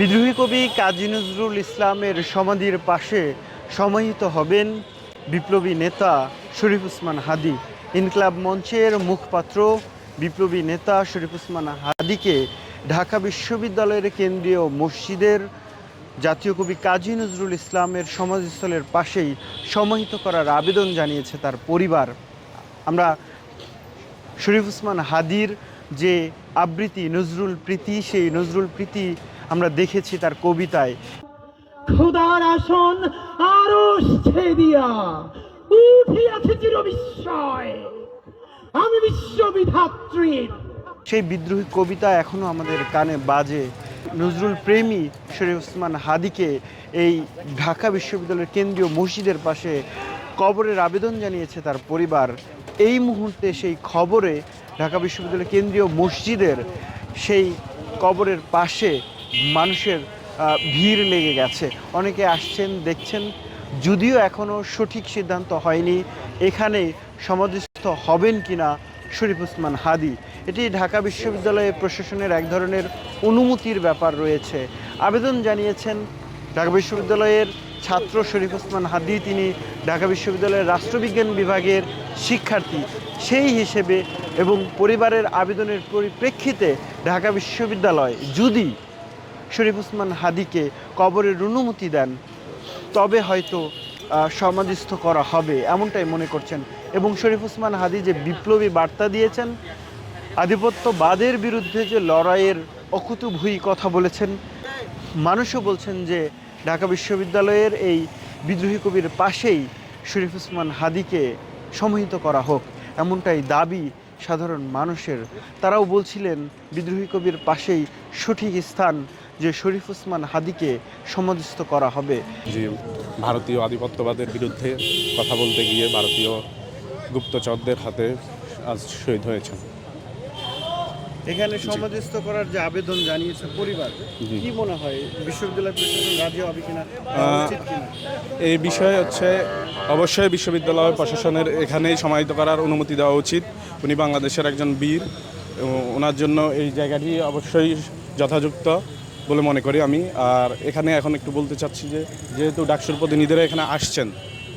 বিদ্রোহী কবি কাজী নজরুল ইসলামের সমাধির পাশে সমাহিত হবেন বিপ্লবী নেতা শরীফ উসমান হাদি। ইনকলাব মঞ্চের মুখপাত্র বিপ্লবী নেতা শরীফ উসমান হাদিকে ঢাকা বিশ্ববিদ্যালয়ের কেন্দ্রীয় মসজিদের জাতীয় কবি কাজী নজরুল ইসলামের সমাধিস্থলের পাশেই সমাহিত করার আবেদন জানিয়েছে তার পরিবার। আমরা শরীফ উসমান হাদির যে আবৃত্তি নজরুল প্রীতি, সেই নজরুল প্রীতি আমরা দেখেছি তার কবিতায়। খোদার আসন আরও ছেদিয়া উঠিয়াছে চির বিস্ময় আমি বিশ্ববিধাত্রীর। সেই বিদ্রোহী কবিতা এখনও আমাদের কানে বাজে। নজরুল প্রেমী শরীফ উসমান হাদিকে এই ঢাকা বিশ্ববিদ্যালয়ের কেন্দ্রীয় মসজিদের পাশে কবরের আবেদন জানিয়েছে তার পরিবার। এই মুহূর্তে সেই খবরে ঢাকা বিশ্ববিদ্যালয়ের কেন্দ্রীয় মসজিদের সেই কবরের পাশে মানুষের ভিড় লেগে গেছে। অনেকে আসছেন, দেখছেন, যদিও এখনও সঠিক সিদ্ধান্ত হয়নি এখানে সমাধিস্থ হবেন কিনা শরীফ উসমান হাদি। এটি ঢাকা বিশ্ববিদ্যালয়ে প্রশাসনের এক ধরনের অনুমতির ব্যাপার রয়েছে। আবেদন জানিয়েছেন ঢাকা বিশ্ববিদ্যালয়ের ছাত্র শরীফ ওসমান হাদি। তিনি ঢাকা বিশ্ববিদ্যালয়ের রাষ্ট্রবিজ্ঞান বিভাগের শিক্ষার্থী। সেই হিসেবে এবং পরিবারের আবেদনের পরিপ্রেক্ষিতে ঢাকা বিশ্ববিদ্যালয় যদি শরীফ উসমান হাদিকে কবরের অনুমতি দেন, তবে হয়তো সমাধিস্থ করা হবে, এমনটাই মনে করছেন। এবং শরীফ উসমান হাদি যে বিপ্লবী বার্তা দিয়েছেন, আধিপত্যবাদের বিরুদ্ধে যে লড়াইয়ের অকুতুভূই কথা বলেছেন, মানুষও বলছেন যে ঢাকা বিশ্ববিদ্যালয়ের এই বিদ্রোহী কবির পাশেই শরীফ উসমান হাদিকে সমাহিত করা হোক, এমনটাই দাবি সাধারণ মানুষের। তারাও বলছিলেন, বিদ্রোহী কবির পাশেই সঠিক স্থান যে শরীফ ওসমান হাদিকে সমাধিস্থ করা হবে। যে ভারতীয় আধিপত্যবাদের বিরুদ্ধে কথা বলতে গিয়ে ভারতীয় গুপ্তচরদের হাতে আজ শহীদ হয়েছেন। এখানে সমাধিস্থ করার যে আবেদন জানিয়েছে পরিবার কি মনে হয়? বিশ্ববিদ্যালয় প্রশাসন রাজি হবে কিনা? এই বিষয়ে হচ্ছে অবশ্যই বিশ্ববিদ্যালয় প্রশাসনের এখানেই সমাহিত করার অনুমতি দেওয়া উচিত। উনি বাংলাদেশের একজন বীর এবং ওনার জন্য এই জায়গাটি অবশ্যই যথাযুক্ত। বলে মনে করি আমি। আর এখানে এখন একটু বলতে চাচ্ছি যে, যেহেতু ডাকসুর প্রতিনিধিরা এখানে আসছেন,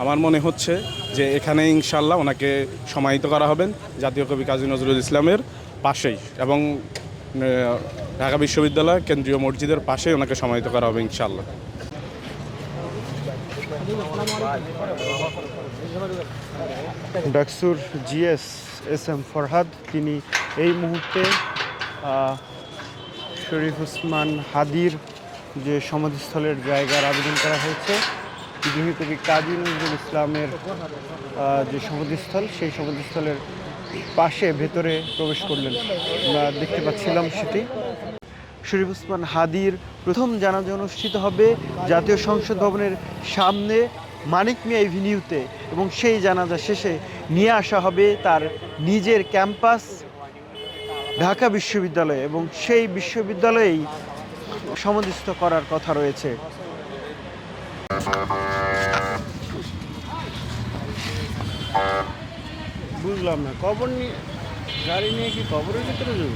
আমার মনে হচ্ছে যে এখানে ইনশাল্লাহ ওনাকে সমাহিত করা হবেন জাতীয় কবি কাজী নজরুল ইসলামের পাশেই এবং ঢাকা বিশ্ববিদ্যালয় কেন্দ্রীয় মসজিদের পাশেই ওনাকে সমাহিত করা হবে ইনশাল্লাহ। ডাকসুর জিএস এস এম ফরহাদ, তিনি এই মুহূর্তে শরীফ উসমান হাদির যে সমাধিস্থলের জায়গার আবেদন করা হয়েছে, বিদ্রোহী কবি কাজী নজরুল ইসলামের যে সমাধিস্থল, সেই সমাধিস্থলের পাশে ভেতরে প্রবেশ করলেন। আমরা দেখতে পাচ্ছিলাম সেটি। শরীফ উসমান হাদির প্রথম জানাজা অনুষ্ঠিত হবে জাতীয় সংসদ ভবনের সামনে মানিক মিয়া এভিনিউতে এবং সেই জানাজা শেষে নিয়ে আসা হবে তার নিজের ক্যাম্পাস ঢাকা বিশ্ববিদ্যালয়ে এবং সেই বিশ্ববিদ্যালয়েই সমাধিস্থ করার কথা রয়েছে। বুঝলাম না কবর নিয়ে, গাড়ি নিয়ে কি কবরের ভিতরে যাব?